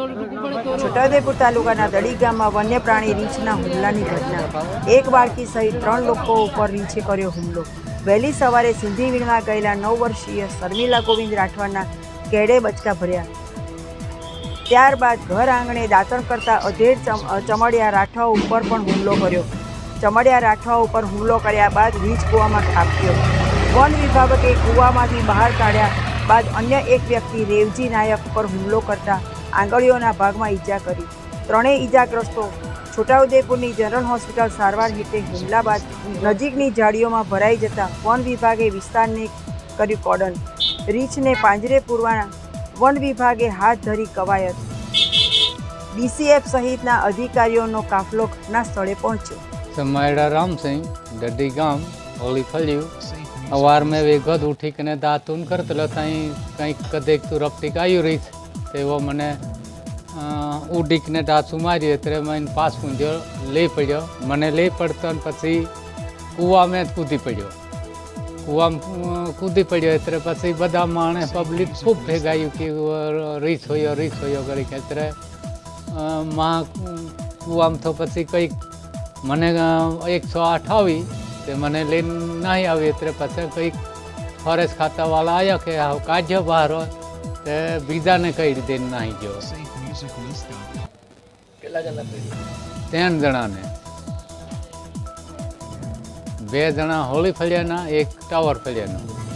છોટાઉદેપુર તાલુકાના દડી ગામમાં વન્ય પ્રાણી રીંછના હુમલાની ઘટના. એક બાળકી સહિત ત્રણ લોકો ઉપર રીંછે કર્યો હુમલો. વહેલી સવારે સિંધી વીણમાં ગયેલા નવ વર્ષીય શર્મિલા ગોવિંદ રાઠવાના કેડે બચકા ભર્યા. ત્યારબાદ ઘર આંગણે દાંતણ કરતા અધેર ચમડિયા રાઠવા ઉપર પણ હુમલો કર્યો. ચમડિયા રાઠવા ઉપર હુમલો કર્યા બાદ રીંછ કૂવામાં થાપ્યો વન વિભાગે કૂવામાંથી બહાર કાઢ્યા બાદ અન્ય એક વ્યક્તિ રેવજી નાયક ઉપર હુમલો કરતા આંગળીઓના ભાગમાં ઈજા કરી. ત્રણેય ઈજાગ્રસ્તો છોટાઉદેપુરની જનરલ હોસ્પિટલ સારવાર હેઠે હુમલા બાદ નજીકની ઝાડીઓમાં ભરાઈ જતાં વન વિભાગે વિસ્તારને કર્યું કોડન. રીછને પાંજરે પૂરવાના વન વિભાગે હાથ ધરી કવાયત. ડીસીએફ સહિતના અધિકારીઓનો કાફલો ઘટના સ્થળે પહોંચ્યો. સમાયડા રામસિંહ દડી ગામ હોળી ફળ્યું. અવાર મેં વેગત ઉઠી કને દાતુન કરતલો ત્યાં કંઈક કદેક તું રપટીક આવ્યું રહીશ તેવો મને ઉડીકને ડાસું માર્યું એટલે મને પાસ પૂંજ્યો લઈ પડ્યો. મને લઈ પડતો ને પછી કૂવામાં કૂદી પડ્યો. કૂવામાં કૂદી પડ્યો એટલે પછી બધા માણસ પબ્લિક ખૂબ ભેગાયું કે રીસ હોયો રીસ હોયો કરી કે એટલે મા કૂવામાં તો પછી કંઈક મને એકસો આઠ આવી, તે મને લઈને નહીં આવી, એટલે પછી કંઈક ફોરેસ્ટ ખાતાવાળા આવ્યા કે કાઢ્યો બહાર હોય. તે બીજાને કઈ રીતે નાહી ગયો? ત્રણ જણાને. બે જણા હોળી ફળિયાના એક ટાવર ફળિયાનો.